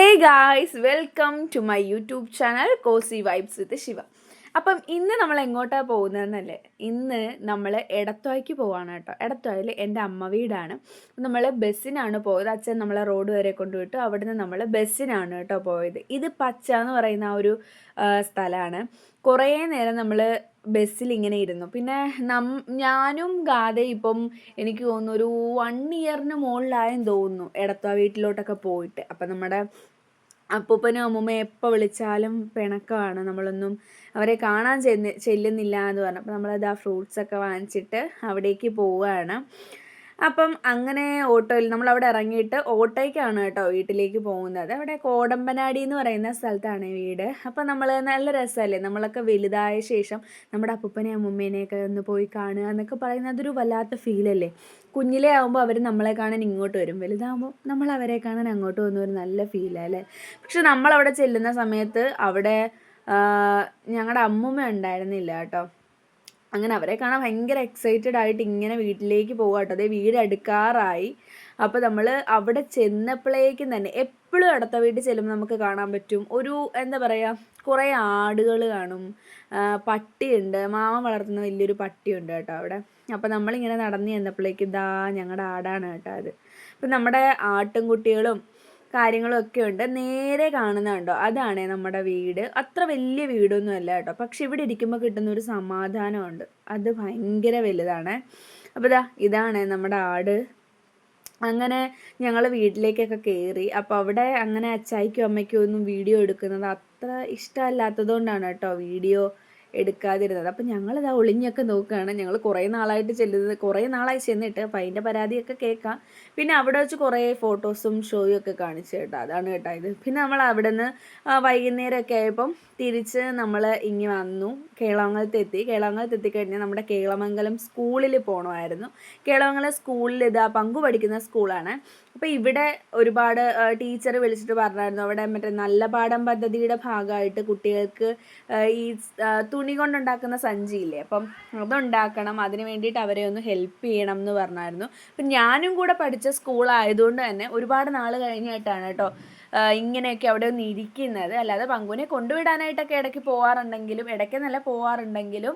hey guys welcome to my YouTube channel cosy vibes with Shiva appam ഇന്ന് നമ്മൾ എങ്ങോട്ടാണ് പോകുന്നതെന്നല്ലേ? ഇന്ന് നമ്മൾ എടത്വായ്ക്ക് പോവാണ് കേട്ടോ. എടത്വായിൽ എന്റെ അമ്മ വീടാണ്. നമ്മൾ ബസ്സിനാണ് പോയത്. അച്ഛൻ നമ്മളെ റോഡ് വരെ കൊണ്ടുവിട്ടു. അവിടുന്ന് നമ്മൾ ബസ്സിനാണ് കേട്ടോ പോയത്. ഇത് പച്ച എന്ന് പറയുന്ന ആ ഒരു സ്ഥലമാണ്. കുറേ നേരം നമ്മൾ ബസ്സിൽ ഇങ്ങനെ ഇരുന്നു. പിന്നെ നം ഞാനും ഗാതെ ഇപ്പം എനിക്ക് തോന്നുന്നു ഒരു വൺ ഇയറിന് മുകളിലായെന്ന് തോന്നുന്നു എടത്വ വീട്ടിലോട്ടൊക്കെ പോയിട്ട്. അപ്പം നമ്മുടെ അപ്പൂപ്പനും അമ്മൂമ്മയും എപ്പോൾ വിളിച്ചാലും പിണക്കമാണ്. നമ്മളൊന്നും അവരെ കാണാൻ ചെന്ന് ചെല്ലുന്നില്ല എന്ന് പറഞ്ഞു. അപ്പോൾ നമ്മളത് ആ ഫ്രൂട്ട്സൊക്കെ വാങ്ങിച്ചിട്ട് അവിടേക്ക് പോവുകയാണ് അപ്പം അങ്ങനെ ഓട്ടോയിൽ നമ്മൾ അവിടെ ഇറങ്ങിയിട്ട് ഓട്ടോയ്ക്കാണ് കേട്ടോ വീട്ടിലേക്ക് പോകുന്നത്. അവിടെ കോടമ്പനാടി എന്ന് പറയുന്ന സ്ഥലത്താണ് വീട്. അപ്പം നമ്മൾ നല്ല രസമല്ലേ? നമ്മളൊക്കെ വലുതായ ശേഷം നമ്മുടെ അപ്പൂപ്പനെയും അമ്മൂമ്മേനെയൊക്കെ ഒന്ന് പോയി കാണുക എന്നൊക്കെ പറയുന്നത് അതൊരു വല്ലാത്ത ഫീലല്ലേ കുഞ്ഞിലേ ആകുമ്പോൾ അവർ നമ്മളെ കാണാൻ ഇങ്ങോട്ട് വരും. വലുതാകുമ്പോൾ നമ്മൾ അവരെ കാണാൻ അങ്ങോട്ട് വന്ന ഒരു നല്ല ഫീലല്ലേ പക്ഷെ നമ്മളവിടെ ചെല്ലുന്ന സമയത്ത് അവിടെ ഞങ്ങളുടെ അമ്മൂമ്മ ഉണ്ടായിരുന്നില്ല കേട്ടോ. അങ്ങനെ അവരെ കാണാൻ ഭയങ്കര എക്സൈറ്റഡ് ആയിട്ട് ഇങ്ങനെ വീട്ടിലേക്ക് പോകാട്ടോ അതേ വീട് അടുക്കാറായി അപ്പോൾ നമ്മൾ അവിടെ ചെന്നപ്പോഴേക്കും തന്നെ എപ്പോഴും അടുത്ത വീട്ടിൽ ചെല്ലുമ്പോൾ നമുക്ക് കാണാൻ പറ്റും. ഒരു എന്താ പറയുക കുറേ ആടുകൾ കാണും. പട്ടിയുണ്ട്. മാമ വളർത്തുന്ന വലിയൊരു പട്ടിയുണ്ട് കേട്ടോ അവിടെ. അപ്പോൾ നമ്മളിങ്ങനെ നടന്ന് ചെന്നപ്പോഴേക്കും ഇതാ ഞങ്ങളുടെ ആടാണ് കേട്ടോ അത്. അപ്പം നമ്മുടെ ആട്ടുംകുട്ടികളും കാര്യങ്ങളും ഒക്കെ ഉണ്ട്. നേരെ കാണുന്നുണ്ടോ അതാണ് നമ്മുടെ വീട്. അത്ര വലിയ വീടൊന്നും അല്ല കേട്ടോ. പക്ഷെ ഇവിടെ ഇരിക്കുമ്പോൾ കിട്ടുന്ന ഒരു സമാധാനമുണ്ട്. അത് ഭയങ്കര വലുതാണ്. അപ്പോൾ ഇതാ ഇതാണ് നമ്മുടെ ആട്. അങ്ങനെ ഞങ്ങൾ വീട്ടിലേക്കൊക്കെ കയറി അപ്പോൾ അവിടെ അങ്ങനെ അച്ചായിക്കും അമ്മയ്ക്കും ഒന്നും വീഡിയോ എടുക്കുന്നത് അത്ര ഇഷ്ടമല്ലാത്തതുകൊണ്ടാണ് കേട്ടോ വീഡിയോ എടുക്കാതിരുന്നത്. അപ്പം ഞങ്ങളിതാ ഒളിഞ്ഞൊക്കെ നോക്കുകയാണ്. ഞങ്ങൾ കുറേ നാളായിട്ട് ചെല്ലുന്നത്. കുറേ നാളായി ചെന്നിട്ട് അപ്പം അതിന്റെ പരാതിയൊക്കെ കേൾക്കാം. പിന്നെ അവിടെ വെച്ച് കുറേ ഫോട്ടോസും ഷോയും ഒക്കെ കാണിച്ചു കേട്ടോ. അതാണ് കേട്ടോ ഇത്. പിന്നെ നമ്മൾ അവിടെ നിന്ന് വൈകുന്നേരമൊക്കെ ആയപ്പം തിരിച്ച് നമ്മൾ ഇങ്ങി വന്നു. കേളമംഗലത്ത് എത്തി. കേളമംഗലത്ത് എത്തിക്കഴിഞ്ഞാൽ നമ്മുടെ കേളമംഗലം സ്കൂളിൽ പോകണമായിരുന്നു കേളമംഗലം സ്കൂളിൽ ഇതാ പങ്കു പഠിക്കുന്ന സ്കൂളാണ്. അപ്പോൾ ഇവിടെ ഒരുപാട് ടീച്ചർ വിളിച്ചിട്ട് പറഞ്ഞായിരുന്നു അവിടെ മറ്റേ നല്ല പാഠം പദ്ധതിയുടെ ഭാഗമായിട്ട് കുട്ടികൾക്ക് ഈ തുണി കൊണ്ടുണ്ടാക്കുന്ന സഞ്ചിയില്ലേ അപ്പം അതുണ്ടാക്കണം അതിന് വേണ്ടിയിട്ട് അവരെ ഒന്ന് ഹെൽപ്പ് ചെയ്യണം എന്ന് പറഞ്ഞായിരുന്നു. അപ്പം ഞാനും കൂടെ പഠിച്ച സ്കൂളായതുകൊണ്ട് തന്നെ ഒരുപാട് നാൾ കഴിഞ്ഞിട്ടാണ് കേട്ടോ ഇങ്ങനെയൊക്കെ അവിടെ ഒന്ന് ഇരിക്കുന്നത്. അല്ലാതെ പങ്കുവിനെ കൊണ്ടുവിടാനായിട്ടൊക്കെ ഇടയ്ക്ക് പോകാറുണ്ടെങ്കിലും ഇടയ്ക്ക് നല്ല പോവാറുണ്ടെങ്കിലും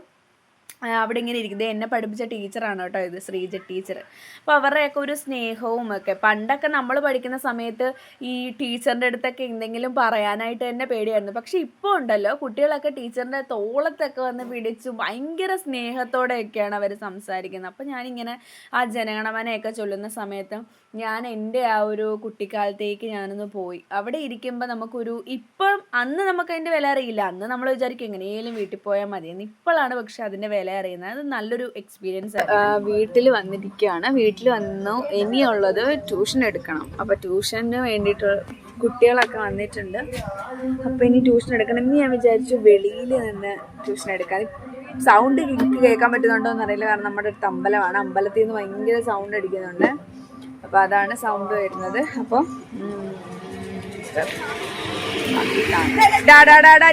അവിടെ ഇങ്ങനെ ഇരിക്കുന്നത്. എന്നെ പഠിപ്പിച്ച ടീച്ചറാണ് കേട്ടോ ഇത് ശ്രീജ ടീച്ചർ അപ്പോൾ അവരുടെയൊക്കെ ഒരു സ്നേഹവും ഒക്കെ. പണ്ടൊക്കെ നമ്മൾ പഠിക്കുന്ന സമയത്ത് ഈ ടീച്ചറിന്റെ അടുത്തൊക്കെ എന്തെങ്കിലും പറയാനായിട്ട് തന്നെ പേടിയായിരുന്നു. പക്ഷേ ഇപ്പോൾ ഉണ്ടല്ലോ കുട്ടികളൊക്കെ ടീച്ചറിന്റെ തോളത്തൊക്കെ വന്ന് പിടിച്ചു ഭയങ്കര സ്നേഹത്തോടെയൊക്കെയാണ് അവർ സംസാരിക്കുന്നത്. അപ്പോൾ ഞാനിങ്ങനെ ആ ജനഗണമനയൊക്കെ ചൊല്ലുന്ന സമയത്ത് ഞാൻ എന്റെ ആ ഒരു കുട്ടിക്കാലത്തേക്ക് ഞാനൊന്ന് പോയി. അവിടെ ഇരിക്കുമ്പോൾ നമുക്കൊരു ഇപ്പം അന്ന് നമുക്ക് അതിന്റെ വില അറിയില്ല. അന്ന് നമ്മൾ വിചാരിക്കും എങ്ങനെയും വീട്ടിൽ പോയാൽ മതി ഇപ്പോഴാണ് പക്ഷെ അതിന്റെ വില അറിയുന്നത്. അത് നല്ലൊരു എക്സ്പീരിയൻസ് വീട്ടിൽ വന്നിരിക്കുകയാണ് വീട്ടിൽ വന്നു. ഇനിയുള്ളത് ട്യൂഷൻ എടുക്കണം. അപ്പോൾ ട്യൂഷന് വേണ്ടിയിട്ട് കുട്ടികളൊക്കെ വന്നിട്ടുണ്ട്. അപ്പോൾ ഇനി ട്യൂഷൻ എടുക്കണം ഇനി ഞാൻ വിചാരിച്ചു വെളിയിൽ നിന്ന് ട്യൂഷൻ എടുക്കാൻ. സൗണ്ട് എനിക്ക് കേൾക്കാൻ പറ്റുന്നുണ്ടോ എന്നറിയില്ല. കാരണം നമ്മുടെ അടുത്ത് അമ്പലമാണ്. അമ്പലത്തിൽ നിന്ന് ഭയങ്കര സൗണ്ട് അടിക്കുന്നുണ്ട്. അപ്പോൾ അതാണ് സൗണ്ട് വരുന്നത്. അപ്പോൾ ഡാ ഡാ ഡാ